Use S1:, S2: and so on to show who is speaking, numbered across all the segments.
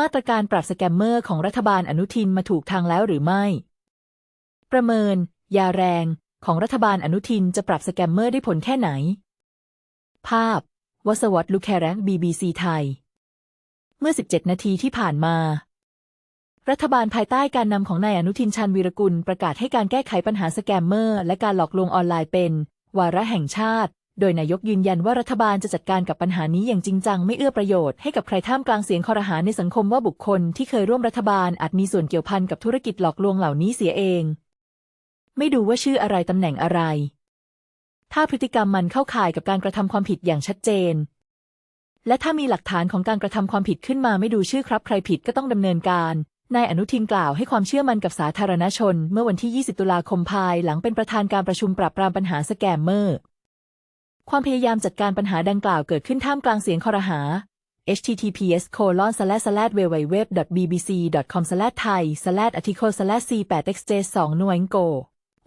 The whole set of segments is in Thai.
S1: มาตรการปราบสแกมเมอร์ของรัฐบาลอนุทินมาถูกทางแล้วหรือไม่ ประเมิน ยาแรงของรัฐบาลอนุทินจะปรับสแกมเมอร์ได้ผลแค่ไหน ภาพ วสวัตลูแครักบีบีซีไทย เมื่อ 17 นาทีที่ผ่านมา รัฐบาลภายใต้การนำของนายอนุทินชาญวีรกุลประกาศให้การแก้ไขปัญหาสแกมเมอร์ และการหลอกลวงออนไลน์เป็น วาระแห่งชาติ โดยนายกยืนยันว่ารัฐบาลจะจัดการกับปัญหานี้อย่างจริงจังไม่เอื้อประโยชน์ให้กับใครท่ามกลางเสียงคอรหาในสังคมว่าบุคคลที่เคยร่วมรัฐบาลอาจมีส่วนเกี่ยวพันกับธุรกิจหลอกลวงเหล่านี้เสียเอง ไม่ดูว่าชื่ออะไรตำแหน่งอะไร ถ้าพฤติกรรมมันเข้าข่ายกับการกระทำความผิดอย่างชัดเจน และถ้ามีหลักฐานของการกระทำความผิดขึ้นมาไม่ดูชื่อครับ ใครผิดก็ต้องดำเนินการนายอนุทินกล่าวให้ความเชื่อมันกับสาธารณชน เมื่อวันที่ 20 ตุลาคมภายหลังเป็นประธานการประชุมปราบปรามปัญหาสแกมเมอร์ ความพยายามจัดการปัญหาดังกล่าวเกิดขึ้นท่ามกลางเสียงคอรหา https colon slash slash www bbc com slash thai slash article slash c 8 xj 2หน่วยโก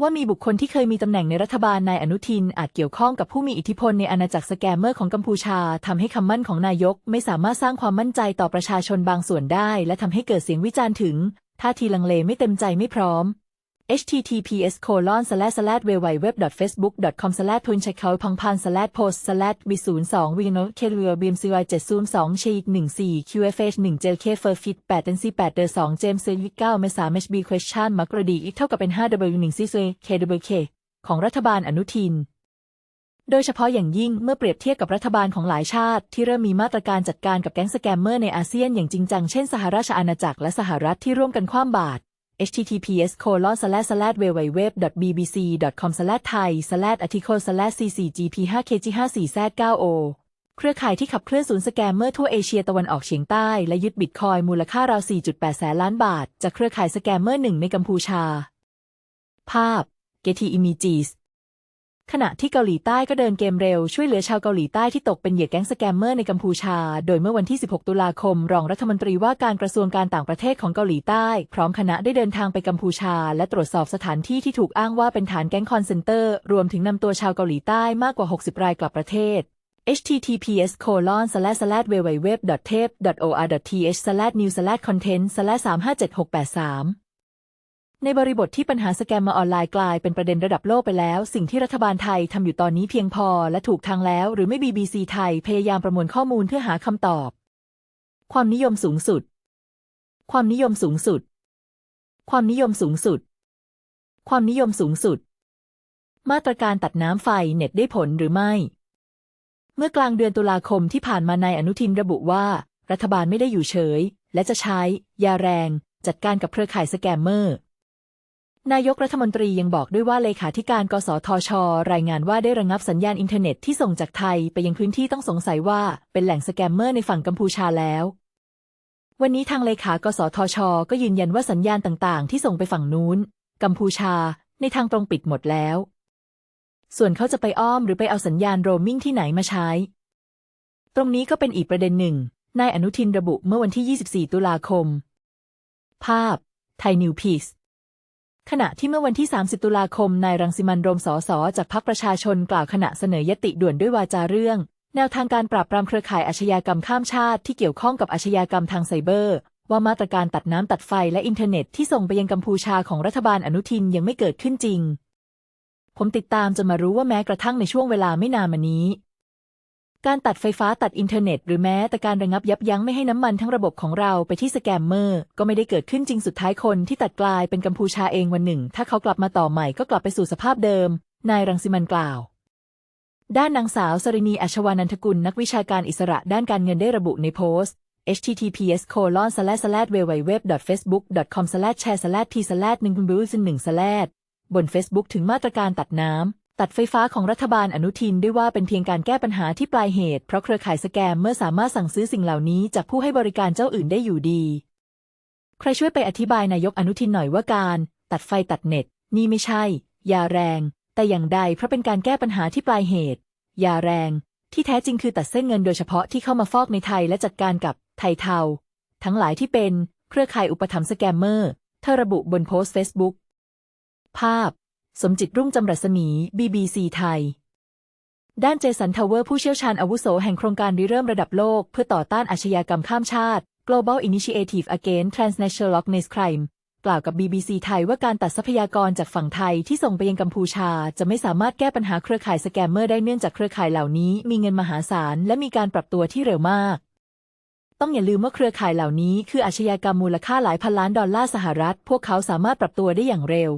S1: ว่ามีบุคคลที่เคยมีตำแหน่งในรัฐบาลนายอนุทิน อาจเกี่ยวข้องกับผู้มีอิทธิพลในอาณาจักรสแกมเมอร์ของกัมพูชาทำให้คำมั่นของนายก ไม่สามารถสร้างความมั่นใจต่อประชาชนบางส่วนได้ และทำให้เกิดเสียงวิจารณ์ถึงท่าทีลังเลไม่เต็มใจไม่พร้อม https colon slash slash www facebook com slash ทุนชัยเขาพังพัน slash post slash วิศูนย์สองวีโนเคเรือบีมซีวเจ็ดศูนย์สองชีกหนึ่งสี่ qfh หนึ่งเจลเคเฟอร์ฟิตแปดเอ็นซีแปดเดอสองเจมส์เซนวิเก้าเมษาเมชบี question มักรดีอีกเท่ากับเป็นห้า w หนึ่งซีเซ kwk ของรัฐบาลอนุทิน โดยเฉพาะอย่างยิ่งเมื่อเปรียบเทียบกับรัฐบาลของหลายชาติ ที่เริ่มมีมาตรการจัดการกับแก๊งสแกมเมอร์ในอาเซียนอย่างจริงจังเช่นสหราชอาณาจักรและสหรัฐที่ร่วมกันคว้ามบาตร https colon slash slash www bbc com slash thai slash article slash ccgp 5 kg 5 4 z 9 o เครือข่ายที่ขับเคลื่อนศูนย์สแกมเมอร์ทั่วเอเชียตะวันออกเฉียงใต้ และยึดบิตคอยมูลค่าราว 4.8 แสนล้านบาท จากเครือข่ายสแกมเมอร์หนึ่งในกัมพูชา ภาพ Getty Images ขณะที่เกาหลีใต้ก็เดินเกมเร็วช่วยเหลือชาวเกาหลีใต้ที่ตกเป็นเหยื่อแก๊งสแกมเมอร์ในกัมพูชา โดยเมื่อวันที่ 16 ตุลาคม รองรัฐมนตรีว่าการกระทรวงการต่างประเทศของเกาหลีใต้ พร้อมคณะได้เดินทางไปกัมพูชา และตรวจสอบสถานที่ที่ถูกอ้างว่าเป็นฐานแก๊งคอนเซนเตอร์ รวมถึงนำตัวชาวเกาหลีใต้มากกว่า 60 รายกลับประเทศ https colon slash slash www tape or th slash new slash content slash 357683 ในบริบทที่ปัญหาสแกมมาออนไลน์กลายเป็นประเด็นระดับโลกไปแล้ว สิ่งที่รัฐบาลไทยทำอยู่ตอนนี้เพียงพอและถูกทางแล้ว หรือไม่ BBC ไทยพยายามประมวลข้อมูลเพื่อหาคำตอบ ความนิยมสูงสุด ความนิยมสูงสุด ความนิยมสูงสุด ความนิยมสูงสุด มาตรการตัดน้ำไฟเน็ตได้ผลหรือไม่ เมื่อกลางเดือนตุลาคมที่ผ่านมานายอนุทินระบุว่า รัฐบาลไม่ได้อยู่เฉย และจะใช้ ยาแรง จัดการกับเครือข่ายสแกมเมอร์ นายกรัฐมนตรียังบอกด้วยว่าเลขาธิการ กสทช รายงานว่าได้ระงับสัญญาณอินเทอร์เน็ตที่ส่งจากไทยไปยังพื้นที่ต้องสงสัยว่าเป็นแหล่งสแกมเมอร์ในฝั่งกัมพูชาแล้ว วันนี้ทางเลขา กสทช ก็ยืนยันว่าสัญญาณต่างๆ ที่ส่งไปฝั่งนู้น กัมพูชา ในทางตรงปิดหมดแล้ว ส่วนเขาจะไปอ้อมหรือไปเอาสัญญาณโรมมิ่งที่ไหนมาใช้ ตรงนี้ก็เป็นอีกประเด็นหนึ่ง นายอนุทินระบุเมื่อวันที่ 24 ตุลาคม ภาพ ไทยนิวพีซ ขณะที่เมื่อวันที่ 30 ตุลาคม นายรังสิมันโรมสสจากพรรคประชาชนกล่าวขณะเสนอยติด่วนด้วยวาจาเรื่อง แนวทางการปราบปรามเครือข่ายอาชญากรรมข้ามชาติที่เกี่ยวข้องกับอาชญากรรมทางไซเบอร์ ว่ามาตรการตัดน้ำตัดไฟและอินเทอร์เน็ตที่ส่งไปยังกัมพูชาของรัฐบาลอนุทินยังไม่เกิดขึ้นจริง ผมติดตามจนมารู้ว่าแม้กระทั่งในช่วงเวลาไม่นานมานี้ การตัดไฟฟ้าตัดอินเทอร์เน็ต หรือแม้แต่การระงับยับยั้งไม่ให้น้ำมันทั้งระบบของเราไปที่สแกมเมอร์ ก็ไม่ได้เกิดขึ้นจริงสุดท้ายคนที่ตัดกลายเป็นกัมพูชาเองวันหนึ่ง ถ้าเขากลับมาต่อใหม่ก็กลับไปสู่สภาพเดิม นายรังสิมันกล่าว ด้านนางสาวสรินีอัชวานันทกุลนักวิชาการอิสระด้านการเงินได้ระบุในโพสต์ https colon slash slash www facebook com slash share slash t slash 1 1 slash บน Facebook ถึงมาตรการตัดน้ำ ตัดไฟฟ้าของรัฐบาลอนุทินด้วยว่าเป็นเพียงการแก้ปัญหาที่ปลายเหตุ เพราะเครือข่ายสแกมเมื่อสามารถสั่งซื้อสิ่งเหล่านี้จากผู้ให้บริการเจ้าอื่นได้อยู่ดี ใครช่วยไปอธิบายนายกอนุทินหน่อยว่าการ ตัดไฟตัดเน็ต นี่ไม่ใช่ ยาแรง แต่อย่างใดเพราะเป็นการแก้ปัญหาที่ปลายเหตุ ยาแรง ที่แท้จริงคือตัดเส้นเงินโดยเฉพาะที่เข้ามาฟอกในไทยและจัดการกับไทยเทาทั้งหลายที่เป็นเครือข่ายอุปถัมภ์สแกมเมอร์เธอระบุบนโพสต์เฟซบุ๊กภาพ สมจิตรุ่งจำรัศมี BBC ไทย ด้านเจสันทาวเวอร์ผู้เชี่ยวชาญอาวุโสแห่งโครงการริเริ่มระดับโลก เพื่อต่อต้านอาชญากรรมข้ามชาติ Global Initiative Against Transnational Organized Crime กล่าวกับ BBC ไทยว่าการตัดทรัพยากรจากฝั่งไทยที่ส่งไปยังกัมพูชา จะไม่สามารถแก้ปัญหาเครือข่ายสแกมเมอร์ได้เนื่องจากเครือข่ายเหล่านี้ มีเงินมหาศาลและมีการปรับตัวที่เร็วมาก ต้องอย่าลืมว่าเครือข่ายเหล่านี้ คืออาชญากรรมมูลค่าหลายพันล้านดอลลาร์สหรัฐ พวกเขาสามารถปรับตัวได้อย่างเร็ว